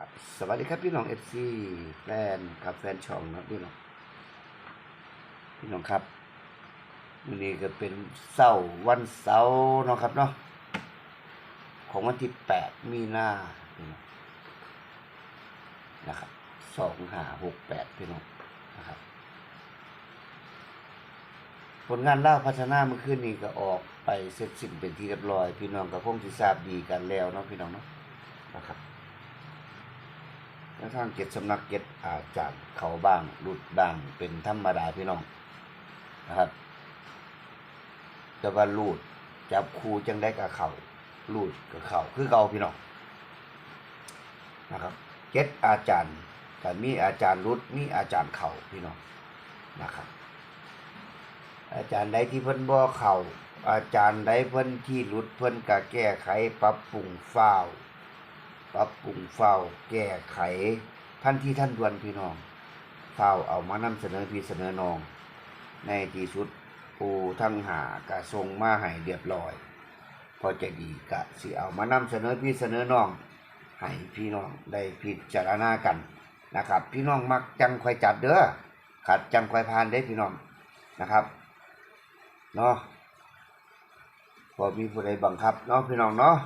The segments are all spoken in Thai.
ครับสวัสดีครับพี่น้องเอฟซีแฟนครับแฟนช่องเนาะพี่น้องพี่น้องครับวันนี้ก็เป็นเสาร์วันเสาร์เนาะครับเนาะของวันที่แปดมีนาพี่น้องนะครับสองห้าหกแปดพี่น้องนะครับ ผลงานล่าพัฒนาเมื่อคืนนี้ก็ออกไปเสร็จสิ้นเป็นที่เรียบร้อย พี่น้องก็คงที่ทราบดีกันแล้วเนาะพี่น้องเนาะนะครับ แล้วทางเก็ดสำนักเก็ดอาจจะเขาบ้างหลุดบ้างเป็นธรรมดาพี่น้องนะครับ แต่ว่าลูดจับครูจังได้กับเขาลูดกับเขาคือเกาพี่น้องนะครับเก็ดอาจารย์แต่มีอาจารย์รุดมีอาจารย์เขาพี่น้องนะครับ อาจารย์ใดที่เพิ่นบ่เข้าอาจารย์ใดเพิ่นที่หลุดเพิ่นก็แก้ไขปรับปรุงฟ้าว ปรับปรุงเฝ้าแก้ไขท่านที่ท่านดวนพี่น้องเฝ้าเอามานำเสนอพี่เสนอน้อง ในที่สุดปูทั้งหากะทรงมาให้เรียบร้อย พอจะดีกะสิเอามานำเสนอพี่เสนอน้องให้พี่น้องได้พิจารณากันนะครับ พี่น้องมักจังคอยจัดเด้อขัดจังคอยพานได้พี่น้องนะครับเนาะพอมีผู้ใดบังคับเนาะพี่น้องเนาะ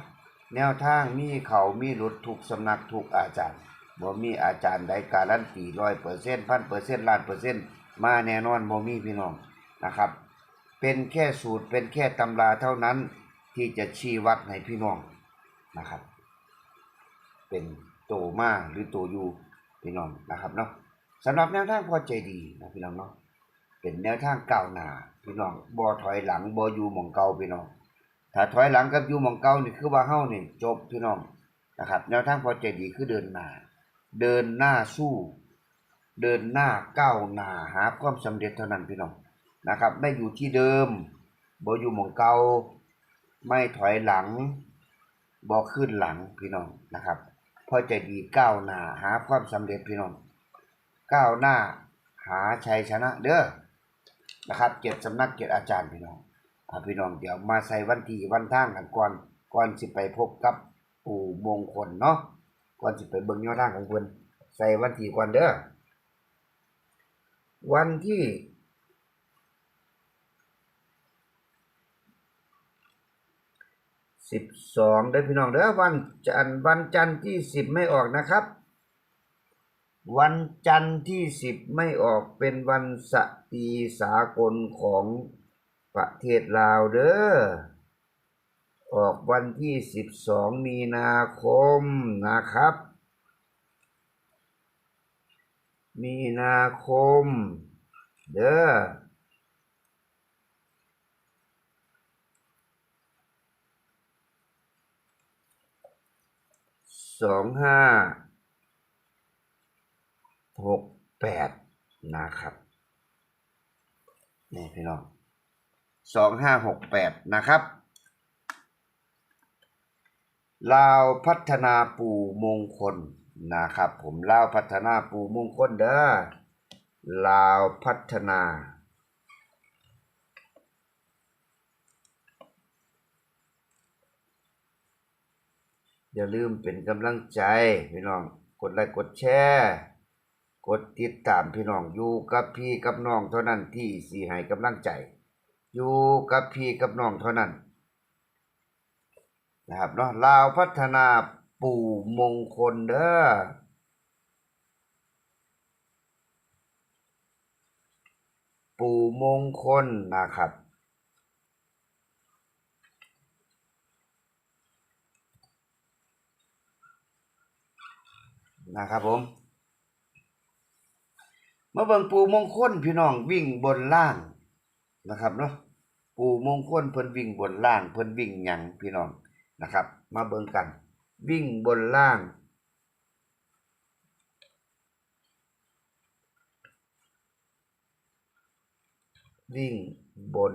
แนวทางมีเขามีหลุดทุกสำนักทุกอาจารย์บ่มีอาจารย์ใดการันตีร้อยเปอร์เซ็นต์พันเปอร์เซ็นต์ล้านเปอร์เซ็นต์มาแน่นอนบ่มีพี่น้องนะครับ เป็นแค่สูตรเป็นแค่ตำราเท่านั้นที่จะชี้วัดให้พี่น้องนะครับ เป็นโตมาหรือโตอยู่พี่น้องนะครับเนาะสำหรับแนวทางพอใจดีนะพี่น้องเนาะเป็นแนวทางก้าวหน้าพี่น้องบ่ถอยหลังบ่อยู่หม่องเก่าพี่น้อง ถ้าถอยหลังกับอยู่มองเก่านี่คือว่าเฮานี่จบพี่น้องนะครับ แนวทางพอใจดีคือเดินหน้า เดินหน้าสู้ เดินหน้าก้าวหน้าหาความสำเร็จเท่านั้นพี่น้องนะครับ ไม่อยู่ที่เดิมบ่อยู่มองเก่าไม่ถอยหลังบ่ขึ้นหลังพี่น้องนะครับพอใจดีก้าวหน้าหาความสำเร็จพี่น้องก้าวหน้าหาชัยชนะเด้อนะครับเจ็ดสำนักเจ็ดอาจารย์พี่น้อง พี่น้องเดี๋ยวมาใส่วันที่วันทางกันก่อนก่อนสิไปพบกับปู่มงคลเนาะก่อนสิไปเบิ่งแนวทางของเพิ่นใส่วันที่ก่อนเด้อวันที่สิบสองเด้อพี่น้องเด้อวันจันทร์วันจันทร์ที่สิบไม่ออกนะครับ วันจันทร์ที่สิบไม่ออกเป็นวันสตรีสากลของ ประเทศลาวเด้อ ออกวันที่สิบสองมีนาคมนะครับ มีนาคม เด้อสองห้าหกแปดนะครับ นี่พี่น้อง สองห้าหกแปดนะครับ ลาวพัฒนาปู่มงคลนะครับ ผมลาวพัฒนาปู่มงคลเด้อลาวพัฒนาอย่าลืมเป็นกำลังใจพี่น้องกดไลค์กดแชร์กดติดตามพี่น้องอยู่กับพี่กับน้องเท่านั้นที่สีให้กำลังใจ อยู่กับพี่กับน้องเท่านั้นนะครับเนาะลาวพัฒนาปู่มงคลเด้อปู่มงคลนะครับนะครับผมมาเบิ่งปู่มงคลพี่น้องวิ่งบนล่างนะครับเนาะ ปู่มงคลเพิ่นวิ่งบนล่างเพิ่นวิ่งหยังพี่น้องนะครับ มาเบิ่งกัน วิ่งบนล่าง วิ่งบน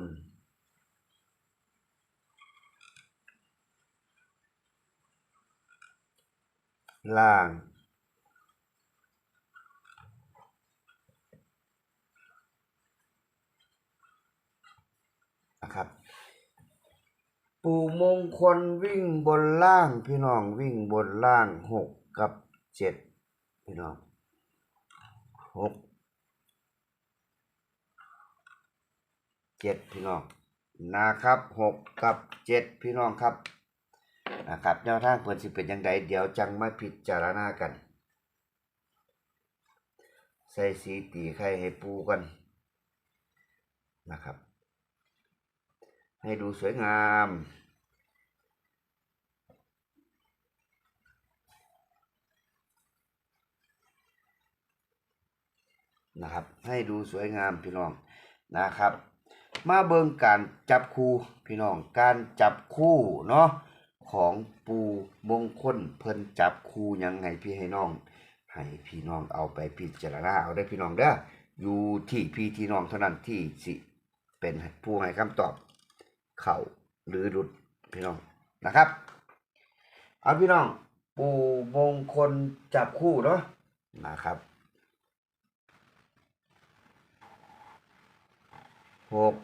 ล่าง นะครับ ปู่มงคลวิ่งบนล่างพี่น้องวิ่งบนล่างหกกับเจ็ดพี่น้องหกเจ็ดพี่น้องนะครับหกกับเจ็ดพี่น้องครับนะครับแนวทางเพิ่นสิเป็นยังไงเดี๋ยวจังมาพิจารณากัน ใส่สีตีไข่ให้ปูกันนะครับ ให้ดูสวยงาม นะครับ ให้ดูสวยงามพี่น้องนะครับ มาเบิ่งการจับคู่พี่น้องการจับคู่เนาะของปูมงคลเพิ่นจับคู่ยังไงพี่ให้น้อง ให้พี่น้องเอาไปพิจารณาเอาได้พี่น้องเด้ออยู่ที่พี่ที่น้องเท่านั้นที่สิเป็นผู้ให้คำตอบ เข่าหรือหลุดพี่น้องนะครับ เอาพี่น้อง ปูมงคลจับคู่เนาะนะครับหก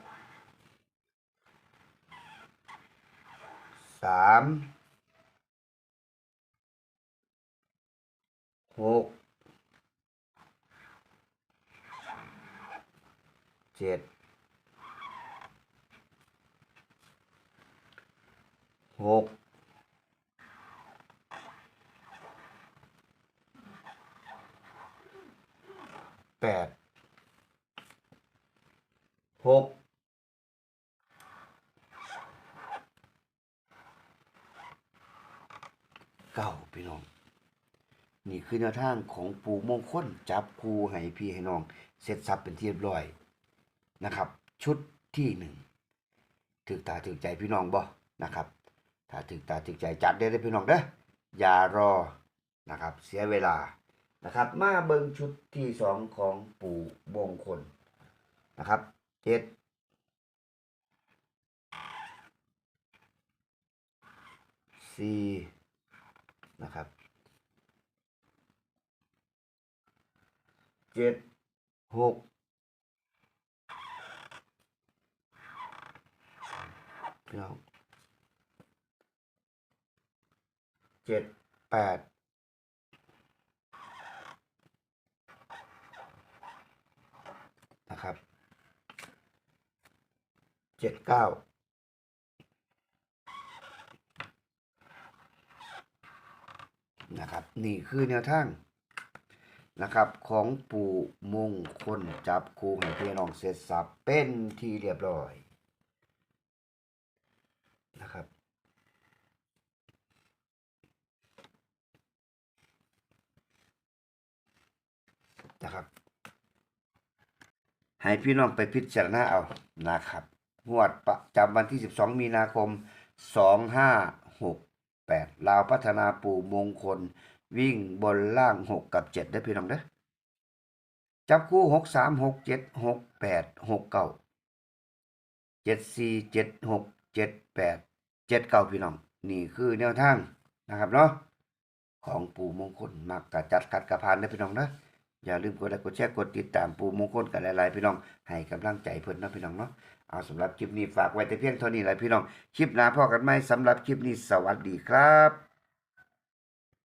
สามหกเจ็ด หกแปดหกเก้าพี่น้อง นี่คือแนวทางของปูมงคลจับคูให้พี่ให้น้อง เสร็จสับเป็นที่เรียบร้อยนะครับ ชุดที่หนึ่งถึกตาถึกใจพี่น้องบ่นะครับ ถ้าถึกตาถึกใจจัดได้เลยพี่น้องเด้ออย่ารอนะครับ เสียเวลานะครับ มาเบิงชุดที่สองของปู่มงคลนะครับเจ็ดสี่นะครับเจ็ดหกพี่น้อง เจ็ดแปดนะครับเจ็ดเก้านะครับนี่คือแนวทางนะครับของปู่มงคลจับคู่ให้พี่น้องเสร็จสับเป็นที่เรียบร้อยนะครับนะครับ ให้พี่น้องไปพิจารณาเอานะครับงวดประจำวันที่ 12 มีนาคม 2568ลาวพัฒนาปู่มงคล วิ่งบนล่าง 6 กับ 7 ได้พี่น้องเด้อจับคู่ 6 3 6 7 6 8 6 9 7 4 7 6 7 8 7 9 พี่น้อง นี่คือแนวทางนะครับเนาะของปู่มงคลมักกะจัดคัดกระพานได้พี่น้องนะ อย่าลืมกดไลค์กดแชร์กดติดตามปูมงคลกันหลายๆพี่น้องให้กำลังใจเพิ่นนะพี่น้องเนาะเอาสำหรับคลิปนี้ฝากไว้แต่เพียงเท่านี้แหละพี่น้องคลิปหน้าพ่อกันไหมสำหรับคลิปนี้สวัสดีครับ